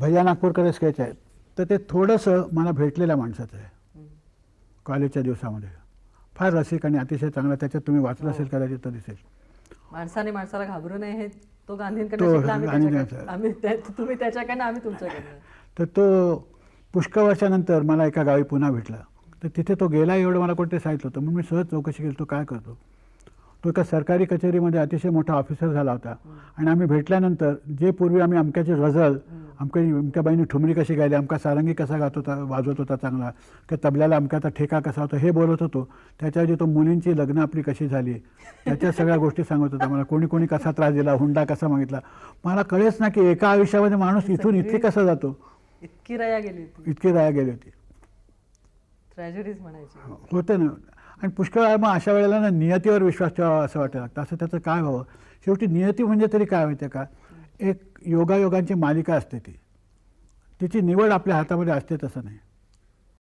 भैया नागपूरकर स्केच आहेत. तर ते थोडंसं मला भेटलेल्या माणसाचं आहे. कॉलेजच्या दिवसामध्ये. फार रसिक आणि अतिशय चांगला. त्याच्यात तुम्ही वाचलं असेल कदाचित तर दिसेल. माणसाने माणसाला घाबरू नये हे तो तुम्ही त्याच्याकडनं आम्ही तुमच्याकडनं. तर तो पुष्कळ वर्षानंतर मला एका गावी पुन्हा भेटला. तर तिथे तो गेला एवढं मला कोणते सांगितलं होतं? म्हणून मी सहज चौकशी केली. तो काय करतो? तो एका सरकारी कचेरीमध्ये अतिशय मोठा ऑफिसर झाला होता. आणि आम्ही भेटल्यानंतर जे पूर्वी आम्ही अमक्याची गझल अमक्या अमक्याबाईंनी ठुमरी कशी गायली अमका सारंगी कसा गात होता वाजवत होता चांगला किंवा तबल्याला अमक्याचा ठेका कसा होता हे बोलत होतो. त्याच्याऐवजी तो मुलींची लग्न आपली कशी झाली त्याच्या सगळ्या गोष्टी सांगत होता मला. कोणी कोणी कसा त्रास दिला हुंडा कसा मागितला. मला कळेच ना की एका आयुष्यामध्ये माणूस इथून इथे कसा जातो. इतकी रया गेली होती. इतकी राया गेली होती. ट्रॅजेडीज म्हणायची. होतं ना. आणि पुष्कळ मग अशा वेळेला ना नियतीवर विश्वास ठेवावा असं वाटायला लागतं. असं त्याचं काय व्हावं? शेवटी नियती म्हणजे तरी काय माहिती आहे का? एक योगायोगांची मालिका असते ती. तिची निवड आपल्या हातामध्ये असते तसं नाही.